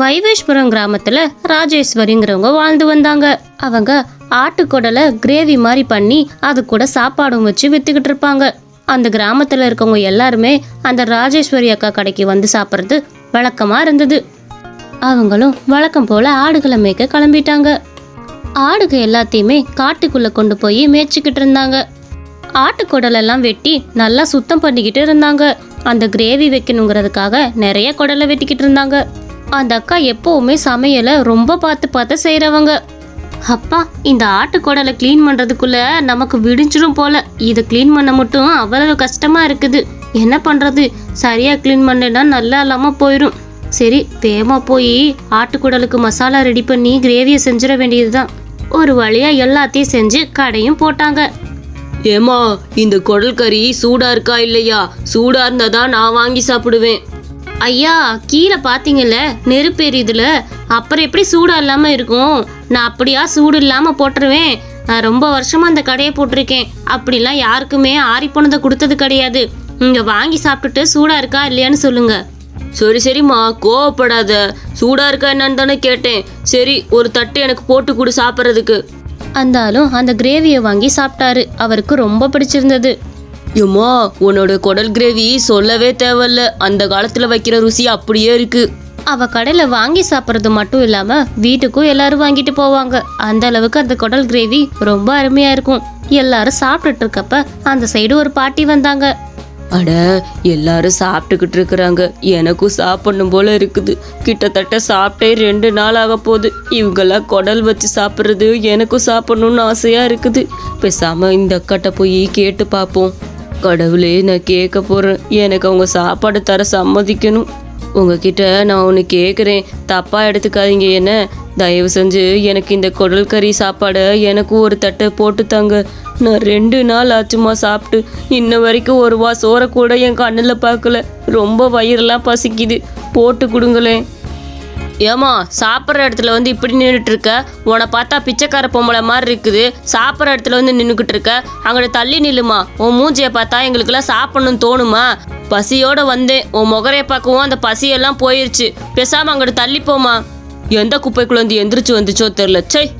வைவேஸ்வரம் கிராமத்துல ராஜேஸ்வரிங்கிறவங்க வாழ்ந்து வந்தாங்க. அவங்க ஆட்டுக்குடலை கிரேவி மாதிரி பண்ணி அது கூட சாப்பாடும் வச்சு வித்துக்கிட்டு இருப்பாங்க. அந்த கிராமத்துல இருக்கவங்க எல்லாருமே அந்த ராஜேஸ்வரி அக்கா கடைக்கு வந்து சாப்பிட்றது வழக்கமா இருந்தது. அவங்களும் வழக்கம் போல ஆடுகளை மேய்க்க கிளம்பிட்டாங்க. ஆடுக எல்லாத்தையுமே காட்டுக்குள்ள கொண்டு போய் மேய்ச்சிக்கிட்டு இருந்தாங்க. ஆட்டுக்குடலெல்லாம் வெட்டி நல்லா சுத்தம் பண்ணிக்கிட்டு இருந்தாங்க. அந்த கிரேவி வைக்கணுங்கிறதுக்காக நிறைய குடலை வெட்டிக்கிட்டு இருந்தாங்க. அந்த அக்கா எப்போவுமே சமையலை ரொம்ப பார்த்து பார்த்து செய்கிறவங்க அப்பா இந்த ஆட்டுக்குடலை க்ளீன் பண்ணுறதுக்குள்ள நமக்கு விடிஞ்சிரும் போல. இதை க்ளீன் பண்ண மட்டும் அவ்வளவு கஷ்டமாக இருக்குது. என்ன பண்ணுறது சரியாக க்ளீன் பண்ணேன்னா நல்லா இல்லாமல் போயிடும் சரி வேகமாக போய் ஆட்டுக்குடலுக்கு மசாலா ரெடி பண்ணி கிரேவியை செஞ்சிட வேண்டியது தான் ஒரு வழியாக எல்லாத்தையும் செஞ்சு கடையும் போட்டாங்க. ஏமா இந்த குடல் கறி சூடாக இருக்கா இல்லையா? சூடாக இருந்தால் தான் நான் வாங்கி சாப்பிடுவேன். ஐயா கீழே பார்த்தீங்கல்ல நெருப்பு எரியுதுல அப்புறம் எப்படி சூடா இல்லாமல் இருக்கும்? நான் அப்படியா சூடு இல்லாமல் போட்டுருவேன்? நான் ரொம்ப வருஷமா அந்த கடையை போட்டிருக்கேன். அப்படிலாம் யாருக்குமே ஆறி போனதை கொடுத்தது கிடையாது. இங்க வாங்கி சாப்பிட்டுட்டு சூடா இருக்கா இல்லையான்னு சொல்லுங்க. சரி சரிம்மா கோவப்படாத. சூடா இருக்கா என்னன்னு தானே கேட்டேன். சரி ஒரு தட்டு எனக்கு போட்டு கொடு சாப்பிட்றதுக்கு. அந்த ஆளும் அந்த கிரேவியை வாங்கி சாப்பிட்டாரு. அவருக்கு ரொம்ப பிடிச்சிருந்தது. ஏம்மா உன்னோட குடல் கிரேவி சொல்லவே தேவையில்ல. அந்த காலத்துல வைக்கிற ருசி அப்படியே இருக்கு. அவ கடையில் வாங்கி சாப்பிட்றது மட்டும் இல்லாமல் வீட்டுக்கும் எல்லாரும் வாங்கிட்டு போவாங்க. அந்த அளவுக்கு அந்த குடல் கிரேவி ரொம்ப அருமையாக இருக்கும். எல்லாரும் சாப்பிட்டுட்டு இருக்கப்ப அந்த சைடு ஒரு பாட்டி வந்தாங்க. அட எல்லாரும் சாப்பிட்டுக்கிட்டு இருக்கிறாங்க. எனக்கும் சாப்பிடணும் போல இருக்குது. கிட்டத்தட்ட சாப்பிட்டே ரெண்டு நாள் ஆக போகுது. இவங்கெல்லாம் குடல் வச்சு சாப்பிட்றது எனக்கும் சாப்பிடணும்னு ஆசையா இருக்குது. பேசாம இந்த அக்காட்ட போய் கேட்டு பார்ப்போம். கடவுளே நான் கேட்க போகிறேன் எனக்கு அவங்க சாப்பாடு தர சம்மதிக்கணும். உங்ககிட்ட நான் ஒன்று கேட்குறேன் தப்பாக எடுத்துக்காதீங்க என்ன? தயவு செஞ்சு எனக்கு இந்த குடல் கறி சாப்பாடை எனக்கும் ஒரு தட்டை போட்டு தாங்க. நான் ரெண்டு நாள் ஆச்சுமா சாப்பிட்டு. இன்ன வரைக்கும் ஒரு வா சோறை கூட என் கண்ணில் பார்க்கல. ரொம்ப வயிறெல்லாம் பசிக்குது. போட்டு கொடுங்களேன். ஏமா சாப்பிட்ற இடத்துல வந்து இப்படி நின்றுட்டு இருக்க உன்னை பார்த்தா பிச்சைக்கார பொம்பளை மாதிரி இருக்குது. சாப்பிட்ற இடத்துல வந்து நின்றுக்கிட்டு இருக்க அங்கிட்ட தள்ளி நில்லுமா. உன் மூஞ்சியை பார்த்தா எங்களுக்கெல்லாம் சாப்பிடணும்னு தோணுமா? பசியோட வந்தேன். உன் முகரைய பார்க்கவும் அந்த பசியெல்லாம் போயிருச்சு. பேசாம அங்கிட்ட தள்ளி போமா எந்த குப்பைக்குள்ள வந்து எந்திரிச்சு வந்துச்சோ தெரில சை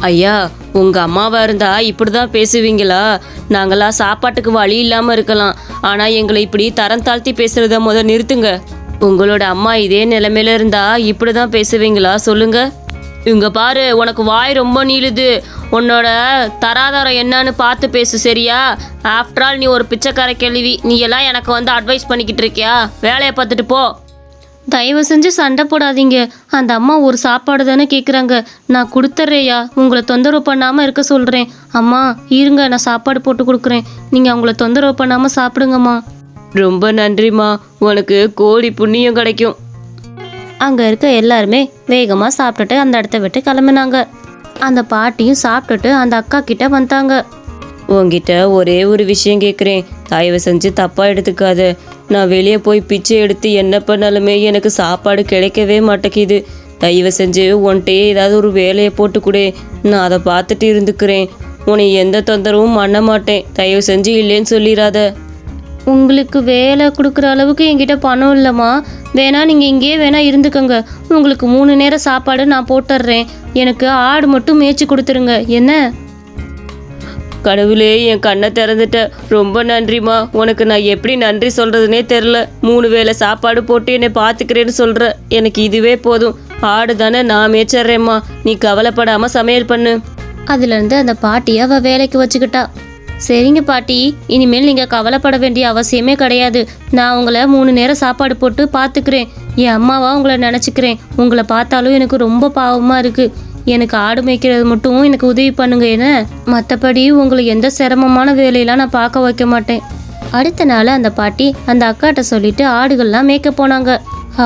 ஐயா உங்க அம்மாவா இருந்தா இப்படிதான் பேசுவீங்களா? நாங்களா சாப்பாட்டுக்கு வழி இல்லாம இருக்கலாம். ஆனா எங்களை இப்படி தரம் தாழ்த்தி பேசுறத முத நிறுத்துங்க. உங்களோட அம்மா இதே நிலைமையில இருந்தா இப்படிதான் பேசுவீங்களா? சொல்லுங்க. இங்க பாரு உனக்கு வாய் ரொம்ப நீளுது. உன்னோட தராதரம் என்னன்னு பார்த்து பேசு சரியா? ஆஃப்டர் ஆல் நீ ஒரு பிச்சைக்கார கேள்வி. நீ எல்லாம் எனக்கு வந்து அட்வைஸ் பண்ணிக்கிட்டு இருக்கியா? வேலையை பார்த்துட்டு போ. தயவு செஞ்சு சண்டை போடாதீங்க. அந்த அம்மா ஒரு சாப்பாடு தானே கேட்குறாங்க நான் கொடுத்துட்றேயா உங்களை தொந்தரவு பண்ணாமல் இருக்க சொல்கிறேன் அம்மா இருங்க நான் சாப்பாடு போட்டு கொடுக்குறேன். நீங்கள் அவங்கள தொந்தரவு பண்ணாமல் சாப்பிடுங்கம்மா. ரொம்ப நன்றிம்மா. உனக்கு கோடி புண்ணியம் கிடைக்கும். அங்கே இருக்க எல்லாருமே வேகமாக சாப்பிட்டுட்டு அந்த இடத்த விட்டு கிளம்புனாங்க. அந்த பாட்டியும் சாப்பிட்டுட்டு அந்த அக்கா கிட்ட வந்தாங்க. உன்கிட்ட ஒரே ஒரு விஷயம் கேட்குறேன் தயவு செஞ்சு தப்பாக எடுத்துக்காத. நான் வெளியே போய் பிச்சை எடுத்து என்ன பண்ணாலுமே எனக்கு சாப்பாடு கிடைக்கவே மாட்டேங்குது. தயவு செஞ்சு உன்கிட்டயே ஏதாவது ஒரு வேலையை போட்டு கொடு. நான் அதை பார்த்துட்டு இருந்துக்கிறேன். உன்னை எந்த தொந்தரவும் பண்ண மாட்டேன். தயவு செஞ்சு இல்லைன்னு சொல்லிடாத. உங்களுக்கு வேலை கொடுக்குற அளவுக்கு என்கிட்ட பணம் இல்லைம்மா. வேணா நீங்கள் இங்கேயே வேணா இருந்துக்கோங்க. உங்களுக்கு மூணு நேரம் சாப்பாடு நான் போட்டுடுறேன் எனக்கு ஆடு மட்டும் மேய்ச்சி கொடுத்துருங்க. என்ன? கடவுளே என் கண்ணை திறந்துட்ட. ரொம்ப நன்றிம்மா. உனக்கு நான் எப்படி நன்றி சொல்கிறதுனே தெரில மூணு வேளை சாப்பாடு போட்டு என்னை பார்த்துக்கிறேன்னு சொல்கிற எனக்கு இதுவே போதும். ஆடு தானே நான் மேய்ச்சறேம்மா. நீ கவலைப்படாமல் சமையல் பண்ணு. அதுலேருந்து அந்த பாட்டியை அவள் வேலைக்கு வச்சுக்கிட்டா. சரிங்க பாட்டி இனிமேல் நீங்கள் கவலைப்பட வேண்டிய அவசியமே கிடையாது. நான் உங்களை மூணு நேரம் சாப்பாடு போட்டு பார்த்துக்கிறேன். என் அம்மாவா உங்களை நினச்சிக்கிறேன். உங்களை பார்த்தாலும் எனக்கு ரொம்ப பாவமாக இருக்குது எனக்கு ஆடு மேய்க்கிறது மட்டும் எனக்கு உதவி பண்ணுங்க என்ன? மற்றபடி உங்களை எந்த சிரமமான வேலையெல்லாம் நான் பார்க்க வைக்க மாட்டேன். அடுத்த நாள் அந்த பாட்டி அந்த அக்காட்ட சொல்லிட்டு ஆடுகள்லாம் மேய்க்க போனாங்க.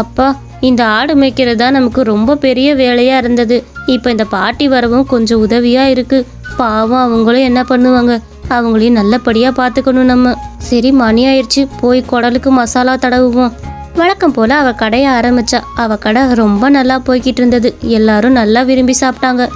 அப்பா இந்த ஆடு மேய்க்கிறது தான் நமக்கு ரொம்ப பெரிய வேலையாக இருந்தது. இப்போ இந்த பாட்டி வரவும் கொஞ்சம் உதவியாக இருக்குது பாவம் அவங்களும் என்ன பண்ணுவாங்க? அவங்களையும் நல்லபடியா பார்த்துக்கணும் நம்ம. சரி மணி ஆயிடுச்சு. போய் குடலுக்கு மசாலா தடவுவோம். வழக்கம் போல அவ கடையை ஆரம்பிச்சா. அவ கடை ரொம்ப நல்லா போய்கிட்டு இருந்தது. எல்லாரும் நல்லா விரும்பி சாப்பிட்டாங்க.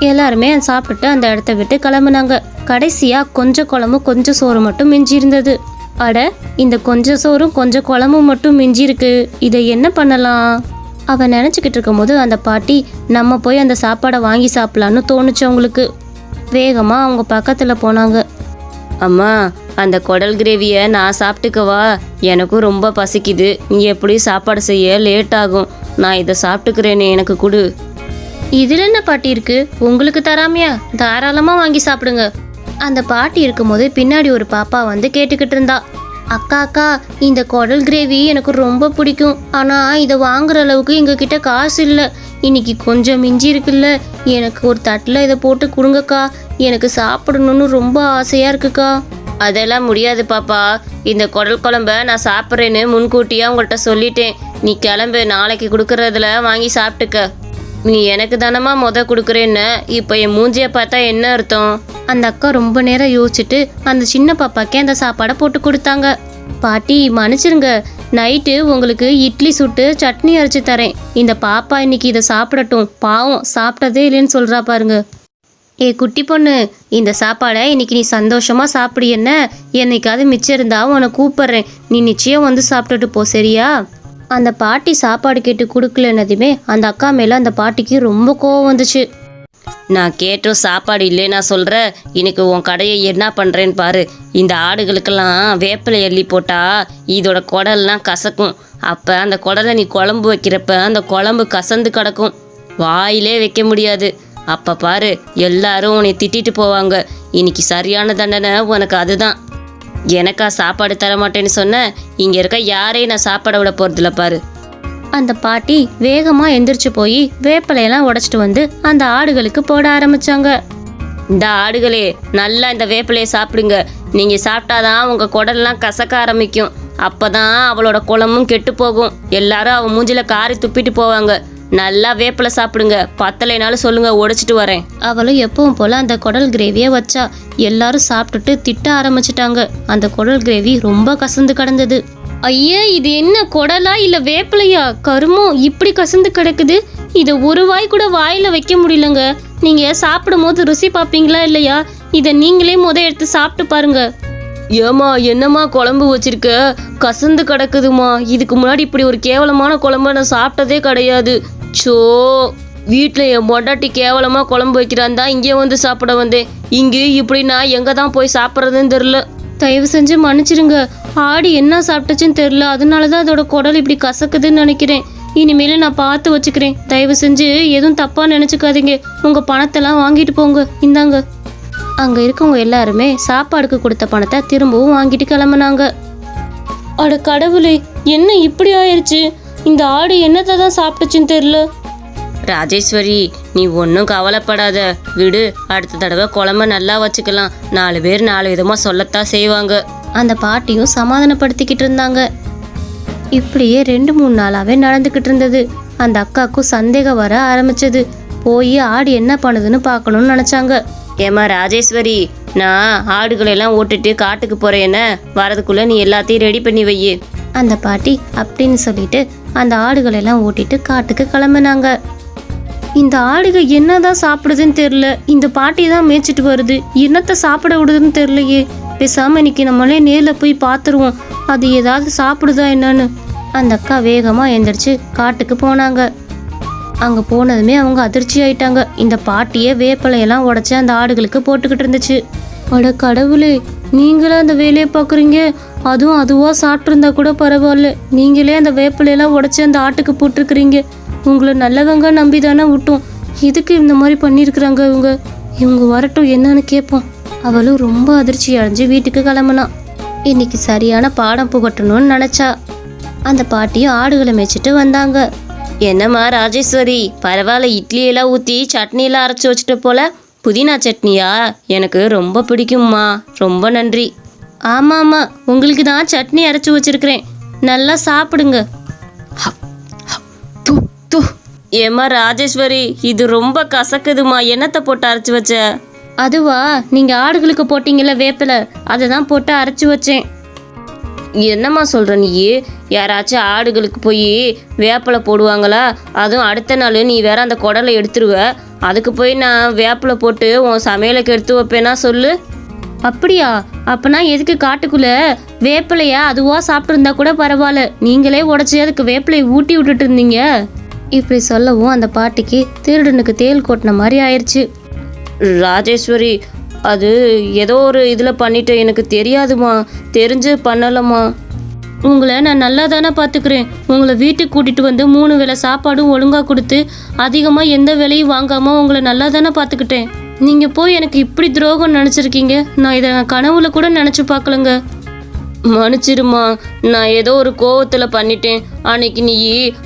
எல்லாருமே சாப்பிட்டுட்டு அந்த இடத்த விட்டு கிளம்புனாங்க. கடைசியா கொஞ்சம் குழம்பு கொஞ்சம் சோறு மட்டும் மிஞ்சி இருந்தது. அட இந்த கொஞ்சம் சோறும் கொஞ்சம் குழம்பும் மட்டும் மிஞ்சி இருக்கு. இதை என்ன பண்ணலாம்? அவன் நினச்சிக்கிட்டு இருக்கும்போது அந்த பாட்டி நம்ம போய் அந்த சாப்பாடை வாங்கி சாப்பிட்லான்னு தோணுச்சு அவங்களுக்கு. வேகமாக அவங்க பக்கத்தில் போனாங்க. அம்மா அந்த குடல் கிரேவியை நான் சாப்பிட்டுக்கவா? எனக்கும் ரொம்ப பசிக்குது. நீ எப்படி சாப்பாடு செய்ய லேட் ஆகும்? நான் இதை சாப்பிட்டுக்கிறேன்னு எனக்கு கொடு. இதில் என்ன பாட்டி இருக்கு? உங்களுக்கு தராமையா? தாராளமாக வாங்கி சாப்பிடுங்க. அந்த பாட்டி இருக்கும்போது பின்னாடி ஒரு பாப்பா வந்து கேட்டுக்கிட்டு இருந்தா. அக்கா அக்கா இந்த குடல் கிரேவி எனக்கு ரொம்ப பிடிக்கும். ஆனால் இதை வாங்குற அளவுக்கு எங்ககிட்ட காசு இல்லை. இன்னைக்கு கொஞ்சம் மிஞ்சி இருக்குல்ல. எனக்கு ஒரு தட்டில் இதை போட்டு கொடுங்கக்கா. எனக்கு சாப்பிடணும்னு ரொம்ப ஆசையாக இருக்குக்கா. அதெல்லாம் முடியாது பாப்பா. இந்த குடல் குழம்ப நான் சாப்பிட்றேன்னு முன்கூட்டியே உங்கள்கிட்ட சொல்லிட்டேன். நீ கிளம்பு நாளைக்கு கொடுக்குறதுல வாங்கி சாப்பிட்டுக்க. நீ எனக்கு தானம்மா முத கொடுக்குறேன்னு. இப்போ என் மூஞ்சியை பார்த்தா என்ன அர்த்தம்? அந்த அக்கா ரொம்ப நேரம் யோசிச்சுட்டு அந்த சின்ன பாப்பாக்கே அந்த சாப்பாடை போட்டு கொடுத்தாங்க. பாட்டி மன்னிச்சிருங்க. நைட்டு உங்களுக்கு இட்லி சுட்டு சட்னி அரைச்சு தரேன். இந்த பாப்பா இன்னைக்கு இதை சாப்பிடட்டும். பாவம் சாப்பிட்டதே இல்லைன்னு சொல்கிறா பாருங்க. ஏ குட்டி பொண்ணு இந்த சாப்பாடை இன்னைக்கு நீ சந்தோஷமாக சாப்பிடு என்ன? என்னைக்காவது மிச்சம் இருந்தா உன்னை கூப்பிட்றேன். நீ நிச்சயம் வந்து சாப்பிட்டுட்டு போ சரியா? அந்த பாட்டி சாப்பாடு கேட்டு கொடுக்கலன்னதுமே அந்த அக்கா மேலே அந்த பாட்டிக்கு ரொம்ப கோவம் வந்துச்சு. நான் கேட்டும் சாப்பாடு இல்லை நான் சொல்கிறேன் இன்னைக்கு உன் கடையை என்ன பண்ணுறேன்னு பாரு. இந்த ஆடுகளுக்கெல்லாம் வேப்பிலை எள்ளி போட்டால் இதோட குடல்லாம் கசக்கும். அப்போ அந்த குடலை நீ குழம்பு வைக்கிறப்ப அந்த குழம்பு கசந்து கிடக்கும். வாயிலே வைக்க முடியாது. அப்போ பாரு எல்லாரும் உன்னை திட்டிட்டு போவாங்க. இன்னைக்கு சரியான தண்டனை உனக்கு அதுதான். எனக்கா சாப்பாடு தர மாட்டேன்னு சொன்ன இங்கே இருக்க யாரையும் நான் சாப்பாட விட போகிறதில்ல பாரு. அந்த பாட்டி வேகமா எந்திரிச்சு போய் வேப்பிலையெல்லாம் உடைச்சிட்டு வந்து அந்த ஆடுகளுக்கு போட ஆரம்பிச்சாங்க. இந்த ஆடுகளே நல்லா இந்த வேப்பிலையை சாப்பிடுங்க. நீங்கள் சாப்பிட்டாதான் உங்க குடல்லாம் கசக்க ஆரம்பிக்கும். அப்பதான் அவளோட குளமும் கெட்டு போகும். எல்லாரும் அவன் மூஞ்சில காரி துப்பிட்டு போவாங்க. நல்லா வேப்பிலை சாப்பிடுங்க. பத்தலைனாலும் சொல்லுங்க உடைச்சிட்டு வரேன். அவளும் எப்பவும் போல அந்த குடல் கிரேவியை வச்சா. எல்லாரும் சாப்பிட்டுட்டு திட்ட ஆரம்பிச்சிட்டாங்க. அந்த குடல் கிரேவி ரொம்ப கசந்து கிடந்தது. ஐயே இது என்ன குடலா இல்ல வேப்பிலையா? கருமம் இப்படி கசந்து கிடக்குது. இதை ஒரு வாய் கூட வாயில வைக்க முடியலங்க. நீங்க சாப்பிடும் போது ருசி பார்ப்பீங்களா இல்லையா? இதை நீங்களே முத எடுத்து சாப்பிட்டு பாருங்க. ஏமா என்னம்மா குழம்பு வச்சிருக்க? கசந்து கிடக்குதுமா இதுக்கு முன்னாடி இப்படி ஒரு கேவலமான குழம்ப நான் சாப்பிட்டதே கிடையாது. சோ வீட்டில் என் பொண்டாட்டி கேவலமாக குழம்பு வைக்கிறான் தான் இங்கே வந்து சாப்பிட வந்தேன். இங்கே இப்படி நான் எங்கே தான் போய் சாப்பிட்றதுன்னு தெரில தயவு செஞ்சு மன்னிச்சிருங்க. ஆடு என்ன சாப்பிட்டுச்சுன்னு தெரில அதனால தான் அதோட குடல் இப்படி கசக்குதுன்னு நினைக்கிறேன். இனிமேல் நான் பார்த்து வச்சுக்கிறேன். தயவு செஞ்சு எதுவும் தப்பாக நினச்சிக்காதீங்க. உங்கள் பணத்தெல்லாம் வாங்கிட்டு போங்க. இந்தாங்க. அங்கே இருக்கவங்க எல்லாருமே சாப்பாடுக்கு கொடுத்த பணத்தை திரும்பவும் வாங்கிட்டு கிளம்புனாங்க. அட கடவுளே என்ன இப்படி ஆயிடுச்சு இந்த ஆடு என்னத்தை தான் சாப்பிட்டுச்சுன்னு தெரில ராஜேஸ்வரி நீ ஒன்றும் கவலைப்படாத. விடு அடுத்த தடவை குழம்ப நல்லா வச்சுக்கலாம். நாலு பேர் நாலு விதமாக சொல்லத்தான் செய்வாங்க. அந்த பாட்டியும் சமாதானப்படுத்திக்கிட்டு இருந்தாங்க. இப்படியே ரெண்டு மூணு நாளாவே நடந்துக்கிட்டு இருந்தது. அந்த அக்காவுக்கும் சந்தேகம் வர ஆரம்பிச்சது. போய் ஆடு என்ன பண்ணுதுன்னு பார்க்கணும்னு நினச்சாங்க. ஏம்மா ராஜேஸ்வரி நான் ஆடுகளை எல்லாம் ஓட்டுட்டு காட்டுக்கு போறேன். என்ன வரதுக்குள்ள நீ எல்லாத்தையும் ரெடி பண்ணி வை அந்த பாட்டி அப்படின்னு சொல்லிட்டு அந்த ஆடுகளை எல்லாம் ஓட்டிட்டு காட்டுக்கு கிளம்புனாங்க. இந்த ஆடுக என்னதான் சாப்பிடுதுன்னு தெரியல. இந்த பாட்டி தான் மேய்ச்சிட்டு வருது. என்னத்தை சாப்பிட விடுதுன்னு தெரியலையே. பேசாம இன்னைக்கு நம்மளே நேர்ல போய் பார்த்துருவோம் அது ஏதாவது சாப்பிடுதா என்னன்னு. அந்த அக்கா வேகமா எந்திரிச்சு காட்டுக்கு போனாங்க. அங்க போனதுமே அவங்க அதிர்ச்சி ஆயிட்டாங்க. இந்த பாட்டியே வேப்பிலையெல்லாம் உடச்சி அந்த ஆடுகளுக்கு போட்டுக்கிட்டு இருந்துச்சு. அட கடவுளே நீங்களே அந்த வேலையை பார்க்குறீங்க அதுவும் அதுவாக சாப்பிட்ருந்தா கூட பரவாயில்ல. நீங்களே அந்த வேப்பிலையெல்லாம் உடச்சி அந்த ஆட்டுக்கு போட்டிருக்கிறீங்க. உங்களை நல்லவங்க நம்பி தானே விட்டோம். எதுக்கு இந்த மாதிரி பண்ணியிருக்கிறாங்க இவங்க? இவங்க வரட்டும் என்னன்னு கேட்போம். அவளும் ரொம்ப அதிர்ச்சி அடைஞ்சு வீட்டுக்கு கிளம்புனா. இன்னைக்கு சரியான பாடம் புகட்டணும்னு நினச்சா. அந்த பாட்டியும் ஆடுகளை மேய்ச்சிட்டு வந்தாங்க. என்னம்மா ராஜேஸ்வரி பரவாயில்ல இட்லியெல்லாம் ஊற்றி சட்னியெல்லாம் அரைச்சி வச்சுட்டு போல. புதினா சட்னியா? எனக்கு ரொம்ப பிடிக்கும்மா. ரொம்ப நன்றி. ஆமாம் உங்களுக்கு தான் சட்னி அரைச்சி வச்சுருக்கிறேன். நல்லா சாப்பிடுங்க. ஏம்மா ராஜேஸ்வரி இது ரொம்ப கசக்குதுமா. என்னத்தை போட்டு அரைச்சி வச்ச? அதுவா நீங்கள் ஆடுகளுக்கு போட்டீங்கல்ல வேப்பிலை அதை தான் போட்டு அரைச்சி வச்சேன். என்னம்மா சொல்கிற நீ? யாராச்சும் ஆடுகளுக்கு போய் வேப்பிலை போடுவாங்களா? அதுவும் அடுத்த நாள் நீ வேற அந்த குடலை எடுத்துருவ. அதுக்கு போய் நான் வேப்பிலை போட்டு உன் சமையலுக்கு எடுத்து வைப்பேனா சொல்லு. அப்படியா? அப்பனா எதுக்கு காட்டுக்குள்ள? வேப்பிலையா அதுவா சாப்பிட்ருந்தா கூட பரவாயில்ல. நீங்களே உடச்சி அதுக்கு வேப்பிலையை ஊட்டி விட்டுட்டு இருந்தீங்க. இப்படி சொல்லவும் அந்த பாட்டிக்கு திருடனுக்கு தேள் கொட்டின மாதிரி ஆயிடுச்சு ராஜேஸ்வரி அது ஏதோ ஒரு இதில் பண்ணிட்டேன் எனக்கு தெரியாதுமா. தெரிஞ்சு பண்ணலம்மா. உங்களை நான் நல்லா தானே பார்த்துக்கிறேன். உங்களை வீட்டுக்கு கூட்டிகிட்டு வந்து மூணு வேளை சாப்பாடும் ஒழுங்காக கொடுத்து அதிகமாக எந்த வேலையும் வாங்காமல் உங்களை நல்லா தானே பார்த்துக்கிட்டேன். நீங்கள் போய் எனக்கு இப்படி துரோகம் நினச்சிருக்கீங்க. நான் இதை கனவுல கூட நினச்சி பார்க்கலங்க. மன்னிச்சிருமா. நான் ஏதோ ஒரு கோவத்தில் பண்ணிட்டேன். அன்னைக்கு நீ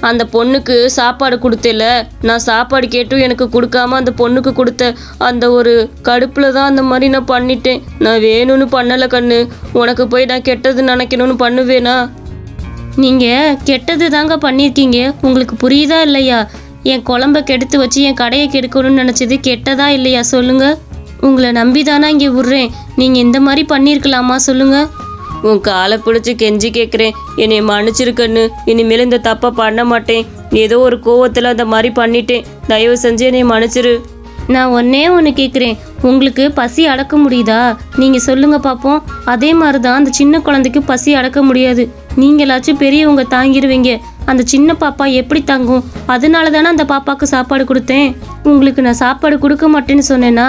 அந்த பொண்ணுக்கு சாப்பாடு கொடுத்தல. நான் சாப்பாடு கேட்டும் எனக்கு கொடுக்காம அந்த பொண்ணுக்கு கொடுத்த அந்த ஒரு கடுப்பில் தான் அந்த மாதிரி நான் பண்ணிட்டேன். நான் வேணும்னு பண்ணலை கண்ணு. உனக்கு போய் நான் கெட்டது நினைக்கணும்னு பண்ணுவேனா? நீங்கள் கெட்டது தாங்க பண்ணியிருக்கீங்க. உங்களுக்கு புரியுதா இல்லையா? என் குழம்ப கெடுத்து வச்சு என் கடையை கெடுக்கணும்னு நினச்சது கெட்டதா இல்லையா சொல்லுங்கள் உங்களை நம்பி தானே இங்கே விட்றேன். நீங்கள் இந்த மாதிரி பண்ணியிருக்கலாமா சொல்லுங்கள் உன் காலை பிடிச்சி கெஞ்சி கேட்குறேன் என்னை மன்னிச்சிருக்கன்னு. இனிமேல் இந்த தப்பை பண்ண மாட்டேன். ஏதோ ஒரு கோவத்தில் அந்த மாதிரி பண்ணிட்டேன். தயவு செஞ்சு என்னை மன்னிச்சிரு. நான் ஒன்னே ஒன்று கேட்குறேன் உங்களுக்கு பசி அடக்க முடியுதா? நீங்கள் சொல்லுங்கள் பார்ப்போம் அதே மாதிரி தான் அந்த சின்ன குழந்தைக்கு பசி அடக்க முடியாது. நீங்களாச்சும் பெரியவங்க தாங்கிடுவீங்க அந்த சின்ன பாப்பா எப்படி தங்கும்? அதனால தானே அந்த பாப்பாவுக்கு சாப்பாடு கொடுத்தேன். உங்களுக்கு நான் சாப்பாடு கொடுக்க மாட்டேன்னு சொன்னேன்னா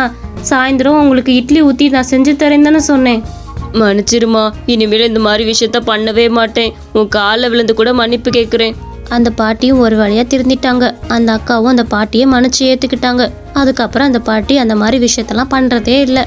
சாயந்தரம் உங்களுக்கு இட்லி ஊற்றி நான் செஞ்சு தரேன் தானே சொன்னேன். மன்னிச்சிருமா. இனிமேல் இந்த மாதிரி விஷயத்த பண்ணவே மாட்டேன். உன் காலில் விழுந்து கூட மன்னிப்பு கேட்குறேன் அந்த பாட்டியும் ஒரு வழியாக திருந்திட்டாங்க. அந்த அக்காவும் அந்த பாட்டியை மன்னிச்சு ஏற்றுக்கிட்டாங்க அதுக்கப்புறம் அந்த பாட்டி அந்த மாதிரி விஷயத்தெல்லாம் பண்ணுறதே இல்லை.